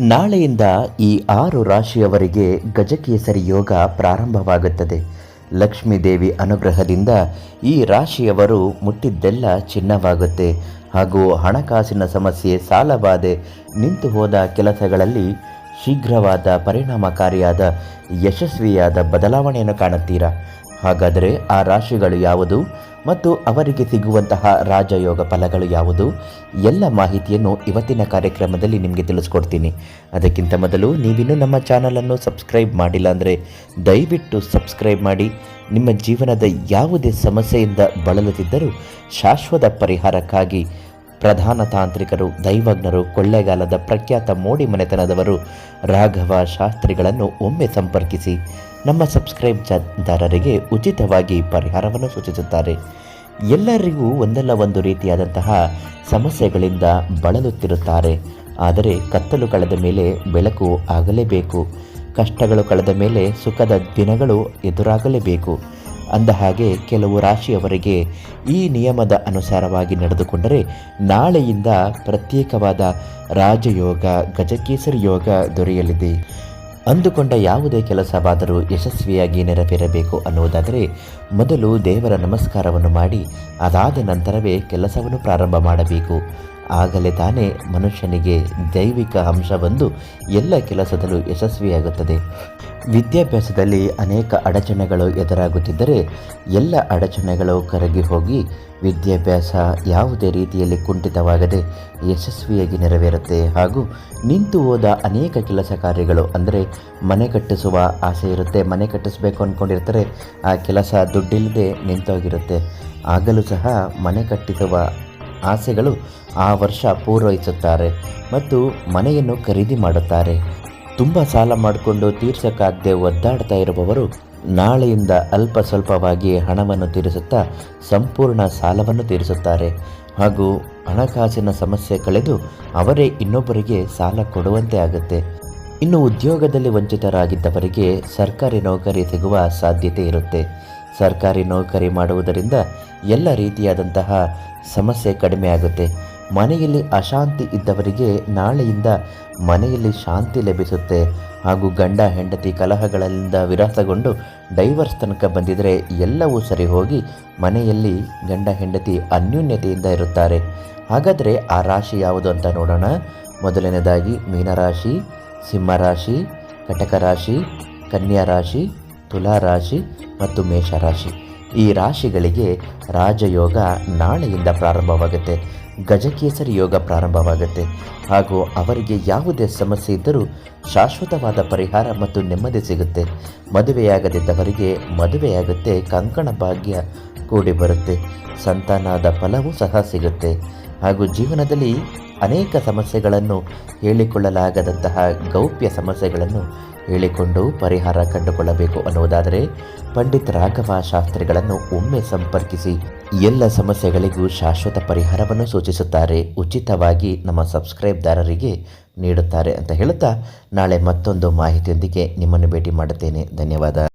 ನಾಳೆಯಿಂದ ಈ ಆರು ರಾಶಿಯವರಿಗೆ ಗಜಕೇಸರಿ ಯೋಗ ಪ್ರಾರಂಭವಾಗುತ್ತದೆ. ಲಕ್ಷ್ಮೀದೇವಿ ಅನುಗ್ರಹದಿಂದ ಈ ರಾಶಿಯವರು ಮುಟ್ಟಿದ್ದೆಲ್ಲ ಚಿನ್ನವಾಗುತ್ತೆ. ಹಾಗೂ ಹಣಕಾಸಿನ ಸಮಸ್ಯೆ ಸಾಲಬಾಧೆ ನಿಂತು ಹೋದ ಕೆಲಸಗಳಲ್ಲಿ ಶೀಘ್ರವಾದ ಪರಿಣಾಮಕಾರಿಯಾದ ಯಶಸ್ವಿಯಾದ ಬದಲಾವಣೆಯನ್ನು ಕಾಣುತ್ತೀರಾ? ಹಾಗಾದರೆ ಆ ರಾಶಿಗಳು ಯಾವುದು? ಮತ್ತು ಅವರಿಗೆ ಸಿಗುವಂತಹ ರಾಜಯೋಗ ಫಲಗಳು ಯಾವುದು? ಎಲ್ಲ ಮಾಹಿತಿಯನ್ನು ಇವತ್ತಿನ ಕಾರ್ಯಕ್ರಮದಲ್ಲಿ ನಿಮಗೆ ತಿಳಿಸ್ಕೊಡ್ತೀನಿ. ಅದಕ್ಕಿಂತ ಮೊದಲು ನೀವಿನ್ನೂ ನಮ್ಮ ಚಾನಲನ್ನು ಸಬ್ಸ್ಕ್ರೈಬ್ ಮಾಡಿಲ್ಲ ಅಂದರೆ ದಯವಿಟ್ಟು ಸಬ್ಸ್ಕ್ರೈಬ್ ಮಾಡಿ. ನಿಮ್ಮ ಜೀವನದ ಯಾವುದೇ ಸಮಸ್ಯೆಯಿಂದ ಬಳಲುತ್ತಿದ್ದರೂ ಶಾಶ್ವತ ಪರಿಹಾರಕ್ಕಾಗಿ ಪ್ರಧಾನ ತಾಂತ್ರಿಕರು, ದೈವಜ್ಞರು, ಕೊಳ್ಳೆಗಾಲದ ಪ್ರಖ್ಯಾತ ಮೋಡಿ ಮನೆತನದವರು ರಾಘವ ಶಾಸ್ತ್ರಿಗಳನ್ನು ಒಮ್ಮೆ ಸಂಪರ್ಕಿಸಿ. ನಮ್ಮ ಸಬ್ಸ್ಕ್ರೈಬ್ ದಾರರಿಗೆ ಉಚಿತವಾಗಿ ಪರಿಹಾರವನ್ನು ಸೂಚಿಸುತ್ತಾರೆ. ಎಲ್ಲರಿಗೂ ಒಂದಲ್ಲ ಒಂದು ರೀತಿಯಾದಂತಹ ಸಮಸ್ಯೆಗಳಿಂದ ಬಳಲುತ್ತಿರುತ್ತಾರೆ. ಆದರೆ ಕತ್ತಲು ಕಳೆದ ಮೇಲೆ ಬೆಳಕು ಆಗಲೇಬೇಕು. ಕಷ್ಟಗಳು ಕಳೆದ ಮೇಲೆ ಸುಖದ ದಿನಗಳು ಎದುರಾಗಲೇಬೇಕು. ಅಂದ ಹಾಗೆ ಕೆಲವು ರಾಶಿಯವರಿಗೆ ಈ ನಿಯಮದ ಅನುಸಾರವಾಗಿ ನಡೆದುಕೊಂಡರೆ ನಾಳೆಯಿಂದ ಪ್ರತ್ಯೇಕವಾದ ರಾಜಯೋಗ, ಗಜಕೇಸರಿ ಯೋಗ ದೊರೆಯಲಿದೆ. ಅಂದುಕೊಂಡ ಯಾವುದೇ ಕೆಲಸವಾದರೂ ಯಶಸ್ವಿಯಾಗಿ ನೆರವೇರಬೇಕು ಅನ್ನುವುದಾದರೆ ಮೊದಲು ದೇವರ ನಮಸ್ಕಾರವನ್ನು ಮಾಡಿ, ಅದಾದ ನಂತರವೇ ಕೆಲಸವನ್ನು ಪ್ರಾರಂಭ ಮಾಡಬೇಕು. ಆಗಲೇ ತಾನೇ ಮನುಷ್ಯನಿಗೆ ದೈವಿಕ ಅಂಶ ಬಂದು ಎಲ್ಲ ಕೆಲಸದಲ್ಲೂ ಯಶಸ್ವಿಯಾಗುತ್ತದೆ. ವಿದ್ಯಾಭ್ಯಾಸದಲ್ಲಿ ಅನೇಕ ಅಡಚಣೆಗಳು ಎದುರಾಗುತ್ತಿದ್ದರೆ ಎಲ್ಲ ಅಡಚಣೆಗಳು ಕರಗಿ ಹೋಗಿ ವಿದ್ಯಾಭ್ಯಾಸ ಯಾವುದೇ ರೀತಿಯಲ್ಲಿ ಕುಂಠಿತವಾಗದೆ ಯಶಸ್ವಿಯಾಗಿ ನೆರವೇರುತ್ತೆ. ಹಾಗೂ ನಿಂತು ಹೋದ ಅನೇಕ ಕೆಲಸ ಕಾರ್ಯಗಳು ಅಂದರೆ ಮನೆ ಕಟ್ಟಿಸುವ ಆಸೆ ಇರುತ್ತೆ, ಮನೆ ಕಟ್ಟಿಸಬೇಕು ಅಂದ್ಕೊಂಡಿರ್ತಾರೆ ಆ ಕೆಲಸ ದುಡ್ಡಿಲ್ಲದೆ ನಿಂತೋಗಿರುತ್ತೆ. ಆಗಲೂ ಸಹ ಮನೆ ಕಟ್ಟಿಸುವ ಆಸೆಗಳು ಆ ವರ್ಷ ಪೂರೈಸುತ್ತಾರೆ ಮತ್ತು ಮನೆಯನ್ನು ಖರೀದಿ ಮಾಡುತ್ತಾರೆ. ತುಂಬ ಸಾಲ ಮಾಡಿಕೊಂಡು ತೀರ್ಸಕ್ಕಾಗದೆ ಒದ್ದಾಡ್ತಾ ಇರುವವರು ನಾಳೆಯಿಂದ ಅಲ್ಪ ಸ್ವಲ್ಪವಾಗಿ ಹಣವನ್ನು ತೀರಿಸುತ್ತಾ ಸಂಪೂರ್ಣ ಸಾಲವನ್ನು ತೀರಿಸುತ್ತಾರೆ. ಹಾಗೂ ಹಣಕಾಸಿನ ಸಮಸ್ಯೆ ಕಳೆದು ಅವರೇ ಇನ್ನೊಬ್ಬರಿಗೆ ಸಾಲ ಕೊಡುವಂತೆ ಆಗುತ್ತೆ. ಇನ್ನು ಉದ್ಯೋಗದಲ್ಲಿ ವಂಚಿತರಾಗಿದ್ದವರಿಗೆ ಸರ್ಕಾರಿ ನೌಕರಿ ಸಿಗುವ ಸಾಧ್ಯತೆ ಇರುತ್ತೆ. ಸರ್ಕಾರಿ ನೌಕರಿ ಮಾಡುವುದರಿಂದ ಎಲ್ಲ ರೀತಿಯಾದಂತಹ ಸಮಸ್ಯೆ ಕಡಿಮೆ ಆಗುತ್ತೆ. ಮನೆಯಲ್ಲಿ ಅಶಾಂತಿ ಇದ್ದವರಿಗೆ ನಾಳೆಯಿಂದ ಮನೆಯಲ್ಲಿ ಶಾಂತಿ ಲಭಿಸುತ್ತೆ. ಹಾಗೂ ಗಂಡ, ಹೆಂಡತಿ ಕಲಹಗಳಿಂದ ವಿರಾಸಗೊಂಡು ಡೈವರ್ಸ್ ತನಕ ಬಂದಿದ್ದರೆ ಎಲ್ಲವೂ ಸರಿ ಹೋಗಿ ಮನೆಯಲ್ಲಿ ಗಂಡ, ಹೆಂಡತಿ ಅನ್ಯೂನ್ಯತೆಯಿಂದ ಇರುತ್ತಾರೆ. ಹಾಗಾದರೆ ಆ ರಾಶಿ ಯಾವುದು ಅಂತ ನೋಡೋಣ. ಮೊದಲನೇದಾಗಿ ಮೀನರಾಶಿ, ಸಿಂಹರಾಶಿ ಕಟಕ ರಾಶಿ ಕನ್ಯಾ ರಾಶಿ ತುಲಾ ರಾಶಿ ಮತ್ತು ಮೇಷರಾಶಿ. ಈ ರಾಶಿಗಳಿಗೆ ರಾಜಯೋಗ ನಾಳೆಯಿಂದ ಪ್ರಾರಂಭವಾಗುತ್ತೆ. ಗಜಕೇಸರಿ ಯೋಗ ಪ್ರಾರಂಭವಾಗುತ್ತೆ. ಹಾಗೂ ಅವರಿಗೆ ಯಾವುದೇ ಸಮಸ್ಯೆ ಇದ್ದರೂ ಶಾಶ್ವತವಾದ ಪರಿಹಾರ ಮತ್ತು ನೆಮ್ಮದಿ ಸಿಗುತ್ತೆ. ಮದುವೆಯಾಗದಿದ್ದವರಿಗೆ ಮದುವೆಯಾಗುತ್ತೆ ಕಂಕಣ ಭಾಗ್ಯ ಕೂಡಿ ಬರುತ್ತೆ. ಸಂತಾನದ ಫಲವೂ ಸಹ ಸಿಗುತ್ತೆ. ಹಾಗೂ ಜೀವನದಲ್ಲಿ ಅನೇಕ ಸಮಸ್ಯೆಗಳನ್ನು ಹೇಳಿಕೊಳ್ಳಲಾಗದಂತಹ ಗೌಪ್ಯ ಸಮಸ್ಯೆಗಳನ್ನು ಹೇಳಿಕೊಂಡು ಪರಿಹಾರ ಕಂಡುಕೊಳ್ಳಬೇಕು ಅನ್ನುವುದಾದರೆ ಪಂಡಿತ್ ರಾಘವ ಶಾಸ್ತ್ರಿಗಳನ್ನು ಒಮ್ಮೆ ಸಂಪರ್ಕಿಸಿ ಎಲ್ಲ ಸಮಸ್ಯೆಗಳಿಗೂ ಶಾಶ್ವತ ಪರಿಹಾರವನ್ನು ಸೂಚಿಸುತ್ತಾರೆ. ಉಚಿತವಾಗಿ ನಮ್ಮ ಸಬ್ಸ್ಕ್ರೈಬ್ದಾರರಿಗೆ ನೀಡುತ್ತಾರೆ ಅಂತ ಹೇಳುತ್ತಾ ನಾಳೆ ಮತ್ತೊಂದು ಮಾಹಿತಿಯೊಂದಿಗೆ ನಿಮ್ಮನ್ನು ಭೇಟಿ ಮಾಡುತ್ತೇನೆ. ಧನ್ಯವಾದ.